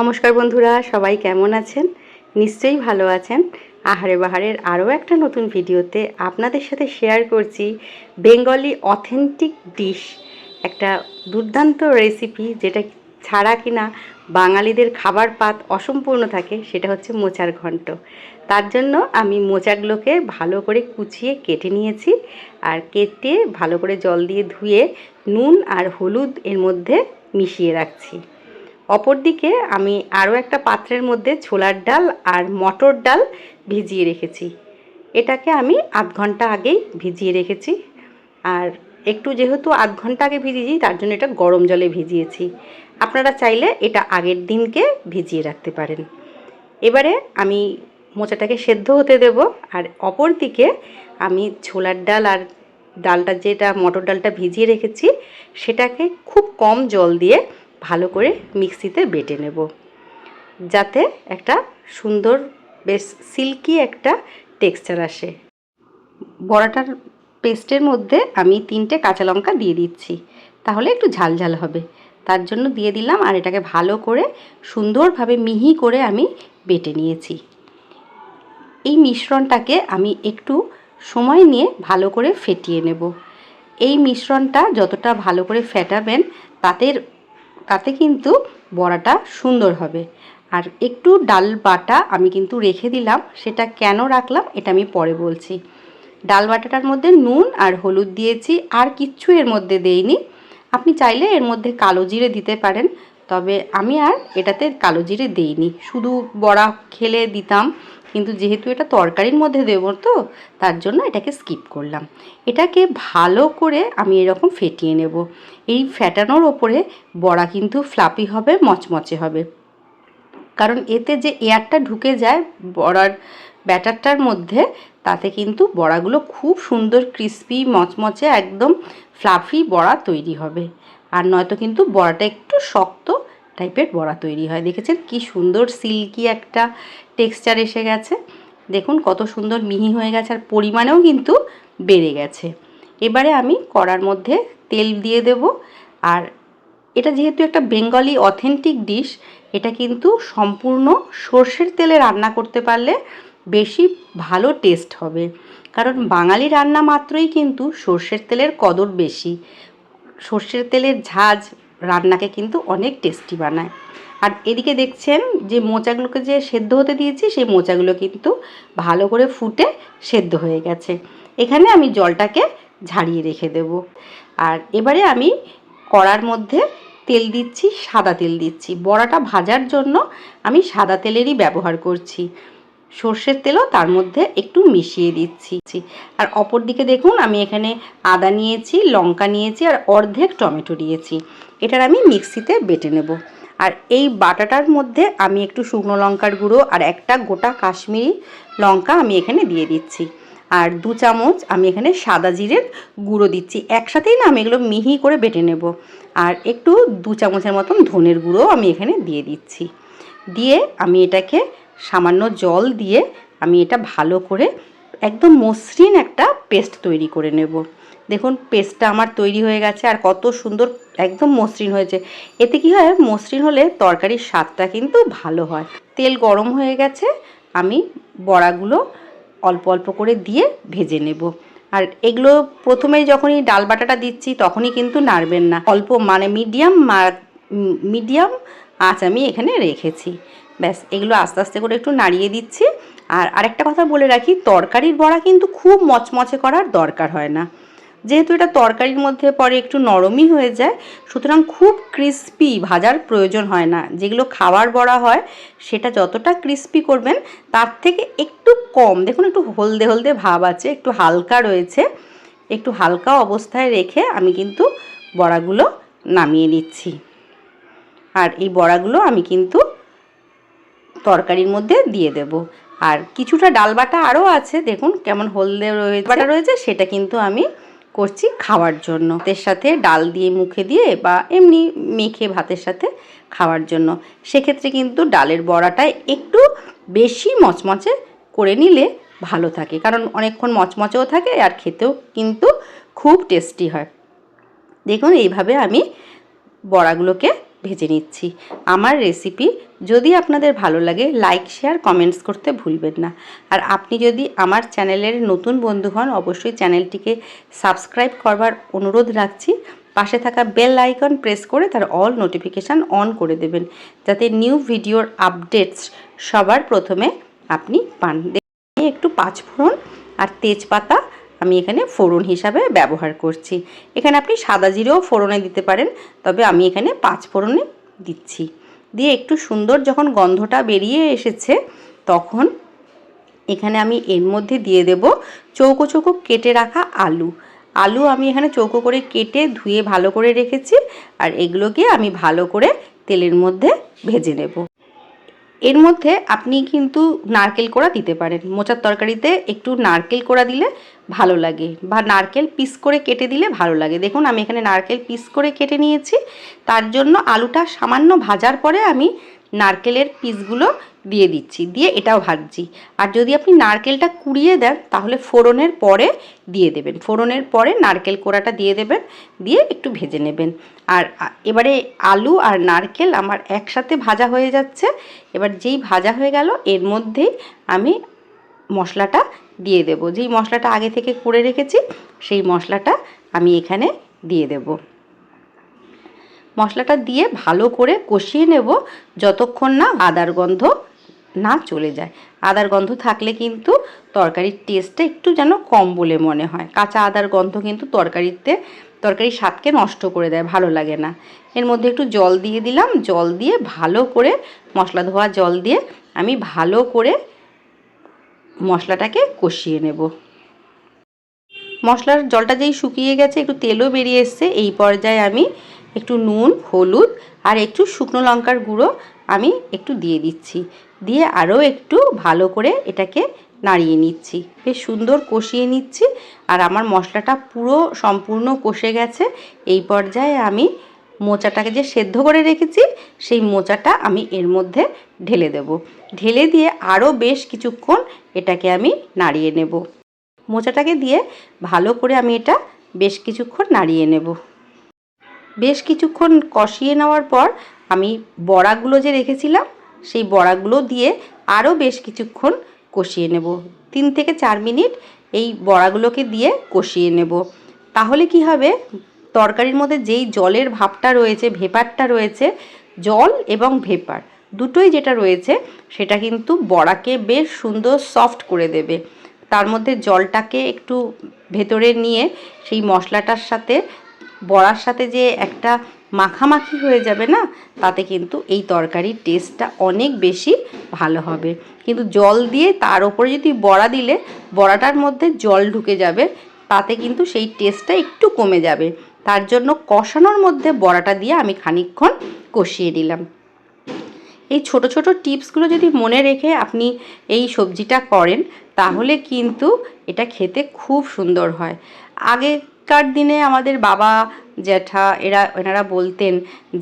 নমস্কার বন্ধুরা, সবাই কেমন আছেন? নিশ্চয়ই ভালো আছেন। আহারে বাহারের আরও একটা নতুন ভিডিওতে আপনাদের সাথে শেয়ার করছি বেঙ্গলি অথেন্টিক ডিশ। একটা দুর্দান্ত রেসিপি যেটা ছাড়া কিনা বাঙালিদের খাবার পাত অসম্পূর্ণ থাকে, সেটা হচ্ছে মোচার ঘন্ট। তার জন্য আমি মোচাগুলোকে ভালো করে কুচিয়ে কেটে নিয়েছি আর কেটে ভালো করে জল দিয়ে ধুয়ে নুন আর হলুদ এর মধ্যে মিশিয়ে রাখছি। অপরদিকে আমি আরও একটা পাত্রের মধ্যে ছোলার ডাল আর মটর ডাল ভিজিয়ে রেখেছি। এটাকে আমি আধ ঘণ্টা আগেই ভিজিয়ে রেখেছি। আর একটু যেহেতু আধ ঘণ্টা আগে ভিজিয়েছি, তার জন্য এটা গরম জলে ভিজিয়েছি। আপনারা চাইলে এটা আগের দিনকে ভিজিয়ে রাখতে পারেন। এবারে আমি মোচাটাকে সেদ্ধ হতে দেব আর অপর দিকে আমি ছোলার ডাল আর ডালটা যেটা মটর ডালটা ভিজিয়ে রেখেছি, সেটাকে খুব কম জল দিয়ে ভালো করে মিক্সিতে বেটে নেব। যাতে একটা সুন্দর বেশ সিল্কি একটা টেক্সচার আসে। বড়াটার পেস্টের মধ্যে আমি তিনটে কাঁচা লঙ্কা দিয়ে দিচ্ছি। তাহলে একটু ঝাল ঝাল হবে। তার জন্য দিয়ে দিলাম আর এটাকে ভালো করে সুন্দরভাবে মিহি করে আমি বেটে নিয়েছি। এই মিশ্রণটাকে আমি একটু সময় নিয়ে ভালো করে ফেটিয়ে নেব। এই মিশ্রণটা যতটা ভালো করে ফেটাবেন তাদের তাতে কিন্তু বড়াটা সুন্দর হবে। আর একটু ডাল বাটা আমি কিন্তু রেখে দিলাম, সেটা কেন রাখলাম এটা আমি পরে বলছি। ডাল বাটাটার মধ্যে নুন আর হলুদ দিয়েছি, আর কিচ্ছু এর মধ্যে দেইনি। আপনি চাইলে এর মধ্যে কালো জিরে দিতে পারেন, তবে আমি আর এটাতে কালো জিরে দেইনি। শুধু বড়া খেলে দিতাম কিন্তু যেহেতু এটা তরকারির মধ্যে দেবো তো, তার জন্য এটাকে স্কিপ করলাম। এটাকে ভালো করে আমি এরকম ফেটিয়ে নেব। এই ফ্যাটানোর ওপরে বড়া কিন্তু ফ্লাপি হবে, মচমচে হবে। কারণ এতে যে এয়ারটা ঢুকে যায় বড়ার ব্যাটারটার মধ্যে, তাতে কিন্তু বড়াগুলো খুব সুন্দর ক্রিস্পি মচমচে, একদম ফ্লাফি বড়া তৈরি হবে। আর নয়তো কিন্তু বড়াটা একটু শক্ত টাইপের বড়া তৈরি হয়। দেখেছেন কি সুন্দর সিল্কি একটা টেক্সচার এসে গেছে। দেখুন কত সুন্দর মিহি হয়ে গেছে আর পরিমাণেও কিন্তু বেড়ে গেছে। এবারে আমি কড়ার মধ্যে তেল দিয়ে দেব আর এটা যেহেতু একটা বেঙ্গলি অথেন্টিক ডিশ, এটা কিন্তু সম্পূর্ণ সর্ষের তেলে রান্না করতে পারলে বেশি ভালো টেস্ট হবে। কারণ বাঙালি রান্না মাত্রই কিন্তু সর্ষের তেলের কদর বেশি। সর্ষের তেলের ঝাঁজ রান্নাকে কিন্তু অনেক টেস্টি বানায়। আর এদিকে দেখছেন যে মোচাগুলোকে যে সেদ্ধ হতে দিয়েছি, সেই মোচাগুলো কিন্তু ভালো করে ফুটে সেদ্ধ হয়ে গেছে। এখানে আমি জলটাকে ঝাড়িয়ে রেখে দেব। আর এবারে আমি কড়ার মধ্যে তেল দিচ্ছি, সাদা তেল দিচ্ছি। বড়াটা ভাজার জন্য আমি সাদা তেলেরই ব্যবহার করছি। সর্ষের তেলও তার মধ্যে একটু মিশিয়ে দিচ্ছি। আর অপর দিকে দেখুন, আমি এখানে আদা নিয়েছি, লঙ্কা নিয়েছি আর অর্ধেক টমেটো নিয়েছি। এটার আমি মিক্সিতে বেটে নেব। আর এই বাটাটার মধ্যে আমি একটু শুকনো লঙ্কার গুঁড়ো আর একটা গোটা কাশ্মীরি লঙ্কা আমি এখানে দিয়ে দিচ্ছি। আর দু চামচ আমি এখানে সাদা জিরের গুঁড়ো দিচ্ছি। একসাথেই না আমি এগুলো মিহি করে বেটে নেব। আর একটু দু চামচের মতন ধনের গুঁড়ো আমি এখানে দিয়ে দিচ্ছি। দিয়ে আমি এটাকে সামান্য জল দিয়ে আমি এটা ভালো করে একদম মসৃণ একটা পেস্ট তৈরি করে নেব। দেখুন, পেস্টটা আমার তৈরি হয়ে গেছে আর কত সুন্দর একদম মসৃণ হয়েছে। এতে কি হয়, মসৃণ হলে তরকারির স্বাদটা কিন্তু ভালো হয়। তেল গরম হয়ে গেছে, আমি বড়াগুলো অল্প অল্প করে দিয়ে ভেজে নেব। আর এগুলো প্রথমেই যখনই ডাল বাটাটা দিচ্ছি, তখনই কিন্তু নাড়বেন না। অল্প মানে মিডিয়াম মিডিয়াম আঁচ আমি এখানে রেখেছি। ব্যাস, এগুলো আস্তে আস্তে করে একটু নাড়িয়ে দিচ্ছি। আর আরেকটা কথা বলে রাখি, তরকারির বড়া কিন্তু খুব মচমচে করার দরকার হয় না। যেহেতু এটা তরকারির মধ্যে পরে একটু নরমই হয়ে যায়, সুতরাং খুব ক্রিস্পি ভাজার প্রয়োজন হয় না। যেগুলো খাবার বড়া হয়, সেটা যতটা ক্রিস্পি করবেন, তার থেকে একটু কম। দেখুন, একটু হলদে হলদে ভাব আছে, একটু হালকা রয়েছে। একটু হালকা অবস্থায় রেখে আমি কিন্তু বড়াগুলো নামিয়ে নিচ্ছি। আর এই বড়াগুলো আমি কিন্তু তরকারির মধ্যে দিয়ে দেব। আর কিছুটা ডাল বাটা আরও আছে, দেখুন কেমন হলদে রয়েছে। বাটা রয়েছে, সেটা কিন্তু আমি করছি খাওয়ার জন্য। ভাতের সাথে ডাল দিয়ে মুখে দিয়ে বা এমনি মেখে ভাতের সাথে খাওয়ার জন্য। সেক্ষেত্রে কিন্তু ডালের বড়াটা একটু বেশি মচমচে করে নিলে ভালো থাকে। কারণ অনেকক্ষণ মচমচেও থাকে আর খেতেও কিন্তু খুব টেস্টি হয়। দেখুন, এইভাবে আমি বড়াগুলোকে ভেজে নিচ্ছি। আমার রেসিপি যদি আপনাদের ভালো লাগে লাইক শেয়ার কমেন্টস করতে ভুলবেন না। আর আপনি যদি আমার চ্যানেলের নতুন বন্ধু হন, অবশ্যই চ্যানেলটিকে সাবস্ক্রাইব করবার অনুরোধ রাখছি। পাশে থাকা বেল আইকন প্রেস করে তার অল নোটিফিকেশান অন করে দেবেন, যাতে নিউ ভিডিওর আপডেটস সবার প্রথমে আপনি পান। একটু পাঁচফোড়ন আর তেজপাতা আমি এখানে ফোড়ন হিসাবে ব্যবহার করছি। এখানে আপনি সাদা জিরেও ফোড়নে দিতে পারেন, তবে আমি এখানে পাঁচ ফোড়নে দিচ্ছি। দিয়ে একটু সুন্দর যখন গন্ধটা বেরিয়ে এসেছে, তখন এখানে আমি এর মধ্যে দিয়ে দেব চৌকো চৌকো কেটে রাখা আলু। আলু আমি এখানে চৌকো করে কেটে ধুয়ে ভালো করে রেখেছি আর এগুলোকে আমি ভালো করে তেলের মধ্যে ভেজে নেব। এর মধ্যে আপনি কিন্তু নারকেল কোড়া দিতে পারেন। মোচার তরকারিতে একটু নারকেল কোড়া দিলে ভালো লাগে বা নারকেল পিস করে কেটে দিলে ভালো লাগে। দেখুন, আমি এখানে নারকেল পিস করে কেটে নিয়েছি। তার জন্য আলুটা সামান্য ভাজার পরে আমি নারকেলের পিসগুলো দিয়ে দিচ্ছি, দিয়ে এটাও ভাজছি। আর যদি আপনি নারকেলটা কুড়িয়ে দেন, তাহলে ফোড়নের পরে দিয়ে দেবেন। ফোড়নের পরে নারকেল কোড়াটা দিয়ে দেবেন, দিয়ে একটু ভেজে নেবেন। আর এবারে আলু আর নারকেল আমার একসাথে ভাজা হয়ে যাচ্ছে। এবার যেই ভাজা হয়ে গেল, এর মধ্যেই আমি মশলাটা দিয়ে দেব। যেই মশলাটা আগে থেকে করে রেখেছি, সেই মশলাটা আমি এখানে দিয়ে দেব। মশলাটা দিয়ে ভালো করে কষিয়ে নেব যতক্ষণ না আদার গন্ধ না চলে যায়। আদার গন্ধ থাকলে কিন্তু তরকারির টেস্টটা একটু যেন কম বলে মনে হয়। কাঁচা আদার গন্ধ কিন্তু তরকারিতে, তরকারির স্বাদকে নষ্ট করে দেয়, ভালো লাগে না। এর মধ্যে একটু জল দিয়ে দিলাম। জল দিয়ে ভালো করে মশলা ধোয়া জল দিয়ে আমি ভালো করে মশলাটাকে কষিয়ে নেব। মশলার জলটা যেই শুকিয়ে গেছে, একটু তেলও বেরিয়ে এসছে। এই পর্যায়ে আমি একটু নুন, হলুদ আর একটু শুকনো লঙ্কার গুঁড়ো আমি একটু দিয়ে দিচ্ছি। দিয়ে আরও একটু ভালো করে এটাকে নাড়িয়ে নিচ্ছি। বেশ সুন্দর কষিয়ে নিচ্ছি আর আমার মশলাটা পুরো সম্পূর্ণ কষে গেছে। এই পর্যায়ে আমি মোচাটাকে যে সেদ্ধ করে রেখেছি, সেই মোচাটা আমি এর মধ্যে ঢেলে দেব। ঢেলে দিয়ে আরও বেশ কিছুক্ষণ এটাকে আমি নাড়িয়ে নেব। মোচাটাকে দিয়ে ভালো করে আমি এটা বেশ কিছুক্ষণ নাড়িয়ে নেব। বেশ কিছুক্ষণ কষিয়ে নেওয়ার পর আমি বড়াগুলো যে রেখেছিলাম, সেই বড়াগুলো দিয়ে আরও বেশ কিছুক্ষণ কষিয়ে নেব। তিন থেকে চার মিনিট এই বড়াগুলোকে দিয়ে কষিয়ে নেব। তাহলে কি হবে? তরকারির মধ্যে যেই জলের ভাবটা রয়েছে, ভেপারটা রয়েছে, জল এবং ভেপার, দুটোই যেটা রয়েছে, সেটা কিন্তু বড়াকে বেশ সুন্দর সফট করে দেবে। তার মধ্যে জলটাকে একটু ভেতরে নিয়ে সেই মশলাটার সাথে, বড়ার সাথে যে একটা মাখামাখি হয়ে যাবে না, তাতে কিন্তু এই তরকারির টেস্টটা অনেক বেশি ভালো হবে। কিন্তু জল দিয়ে তার ওপরে যদি বড়া দিলে, বড়াটার মধ্যে জল ঢুকে যাবে, তাতে কিন্তু সেই টেস্টটা একটু কমে যাবে। তার জন্য কষানোর মধ্যে বড়াটা দিয়ে আমি খানিকক্ষণ কষিয়ে নিলাম। এই ছোট ছোট টিপসগুলো যদি মনে রেখে আপনি এই সবজিটা করেন, তাহলে কিন্তু এটা খেতে খুব সুন্দর হয়। আগেকার দিনে আমাদের বাবা, জ্যাঠা এরা, এনারা বলতেন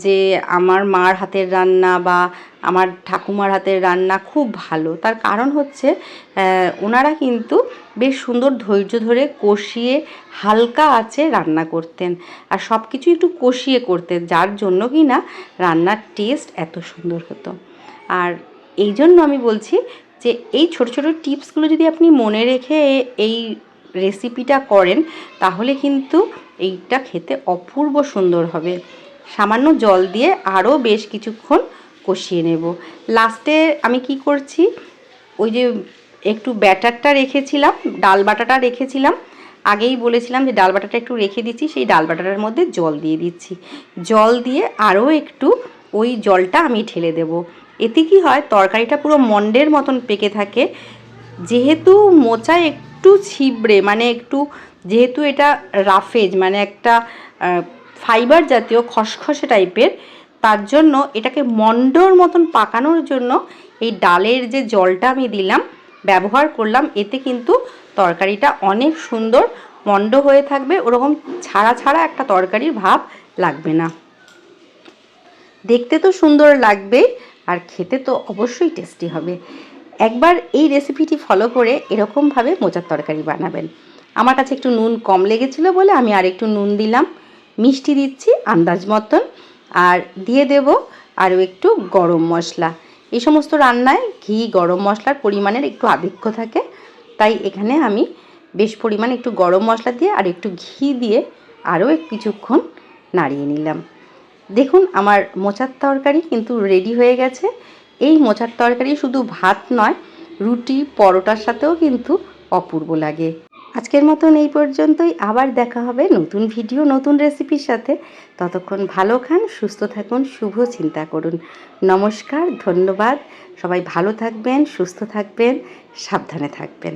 যে আমার মার হাতের রান্না বা আমার ঠাকুমার হাতের রান্না খুব ভালো। তার কারণ হচ্ছে ওনারা কিন্তু বেশ সুন্দর ধৈর্য ধরে কষিয়ে হালকা আছে রান্না করতেন আর সব কিছু একটু কষিয়ে করতেন, যার জন্য কি না রান্নার টেস্ট এত সুন্দর হতো। আর এই জন্য আমি বলছি যে এই ছোট ছোট টিপসগুলো যদি আপনি মনে রেখে এই রেসিপিটা করেন, তাহলে কিন্তু এইটা খেতে অপূর্ব সুন্দর হবে। সামান্য জল দিয়ে আরও বেশ কিছুক্ষণ কষিয়ে নেব। লাস্টে আমি কি করছি? ওই যে একটু ব্যাটারটা রেখেছিলাম, ডাল বাটাটা রেখেছিলাম। আগেই বলেছিলাম যে ডাল বাটাটা একটু রেখে দিচ্ছি, সেই ডাল বাটাটার মধ্যে জল দিয়ে দিচ্ছি। জল দিয়ে আরও একটু ওই জলটা আমি ঢেলে দেব। এতে কি হয়, তরকারিটা পুরো মন্ডের মতন পেকে থাকে। যেহেতু মোচা একটু ছিবড়ে মানে একটু যেহেতু এটা রাফেজ মানে একটা ফাইবার জাতীয় খসখসে টাইপের তার জন্য এটাকে মন্ডর মতন পাকানোর জন্য এই ডালের যে জলটা আমি দিলাম, ব্যবহার করলাম, এতে কিন্তু তরকারিটা অনেক সুন্দর মন্ড হয়ে থাকবে, ওরকম ছাড়া ছাড়া একটা তরকারির ভাব লাগবে না। দেখতে তো সুন্দর লাগবে, আর খেতে তো অবশ্যই টেস্টি হবে। একবার এই রেসিপিটি ফলো করে এরকমভাবে মোচার তরকারি বানাবেন। আমার কাছে একটু নুন কম লেগেছিল বলে আমি আর একটু নুন দিলাম। মিষ্টি দিচ্ছি, আন্দাজ মতন। আর দিয়ে দেব আরও একটু গরম মশলা। এই সমস্ত রান্নায় ঘি, গরম মশলার পরিমাণের একটু আধিক্য থাকে। তাই এখানে আমি বেশ পরিমাণ একটু গরম মশলা দিয়ে আর একটু ঘি দিয়ে আরও কিছুক্ষণ নাড়িয়ে নিলাম। দেখুন, আমার মোচার তরকারি কিন্তু রেডি হয়ে গেছে। এই মোচার তরকারি শুধু ভাত নয়, রুটি, পরোটার সাথেও কিন্তু অপূর্ব লাগে। আজকের মতন এই পর্যন্তই। আবার দেখা হবে নতুন ভিডিও, নতুন রেসিপির সাথে। ততক্ষণ ভালো খান, সুস্থ থাকুন, শুভ চিন্তা করুন। নমস্কার, ধন্যবাদ। সবাই ভালো থাকবেন, সুস্থ থাকবেন, সাবধানে থাকবেন।